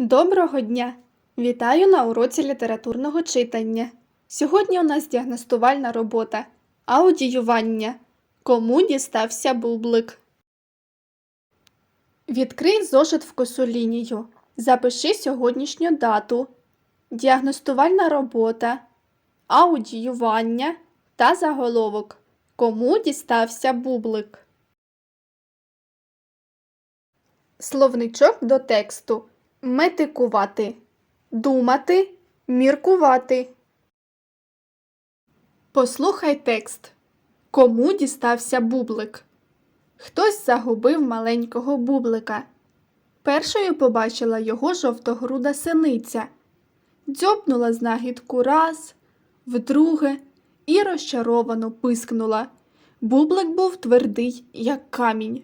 Доброго дня! Вітаю на уроці літературного читання. Сьогодні у нас діагностувальна робота аудіювання. Кому дістався бублик? Відкрий зошит в косу лінію. Запиши сьогоднішню дату. Діагностувальна робота, аудіювання та заголовок. Кому дістався бублик? Словничок до тексту. Метикувати. Думати. Міркувати. Послухай текст. Кому дістався бублик? Хтось загубив маленького бублика. Першою побачила його жовтогруда синиця. Дзьобнула знахідку раз, вдруге і розчаровано пискнула. Бублик був твердий, як камінь.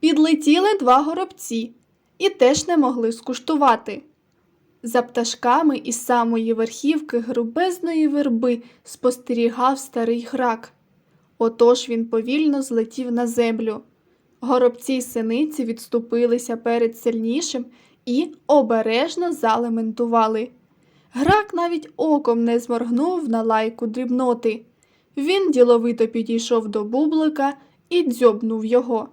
Підлетіли два горобці і теж не могли скуштувати. За пташками із самої верхівки грубезної верби спостерігав старий грак. Отож він повільно злетів на землю. Горобці й синиці відступилися перед сильнішим і обережно залементували. Грак навіть оком не зморгнув на лайку дрібноти. Він діловито підійшов до бублика і дзьобнув його.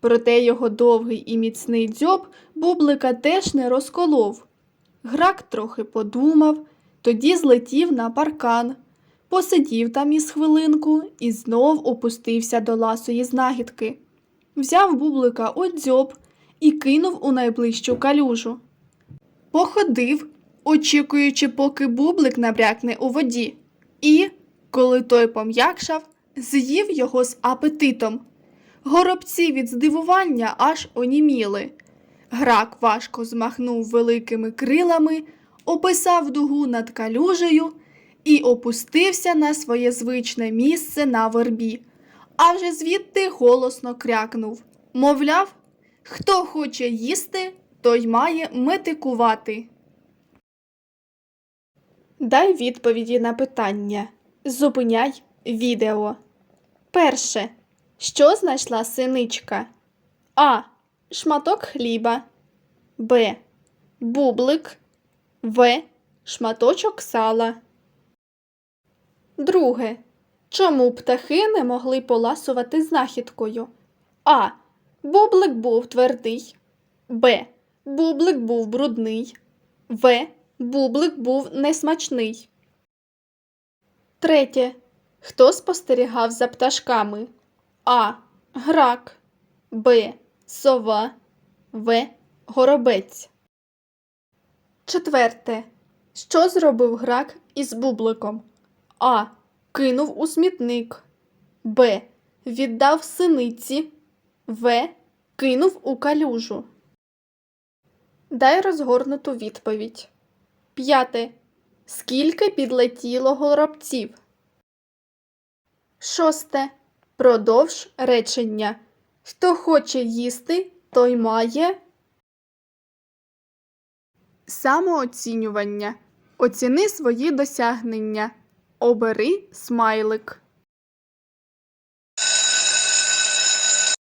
Проте його довгий і міцний дзьоб бублика теж не розколов. Грак трохи подумав, тоді злетів на паркан, посидів там із хвилинку і знов опустився до ласої знахідки. Взяв бублика у дзьоб і кинув у найближчу калюжу. Походив, очікуючи, поки бублик набрякне у воді, і, коли той пом'якшав, з'їв його з апетитом. Горобці від здивування аж оніміли. Грак важко змахнув великими крилами, описав дугу над калюжею і опустився на своє звичне місце на вербі, а вже звідти голосно крякнув. Мовляв, хто хоче їсти, той має метикувати. Дай відповіді на питання. Зупиняй відео. Перше. Що знайшла синичка? А. Шматок хліба. Б. Бублик. В. Шматочок сала. Друге. Чому птахи не могли поласувати знахідкою? А. Бублик був твердий. Б. Бублик був брудний. В. Бублик був несмачний. Третє. Хто спостерігав за пташками? А. Грак. Б. Сова. В. Горобець. Четверте. Що зробив грак із бубликом? А. Кинув у смітник. Б. Віддав синиці. В. Кинув у калюжу. Дай розгорнуту відповідь. П'яте. Скільки підлетіло горобців? Шосте. Продовж речення. Хто хоче їсти, той має. Самооцінювання. Оціни свої досягнення. Обери смайлик.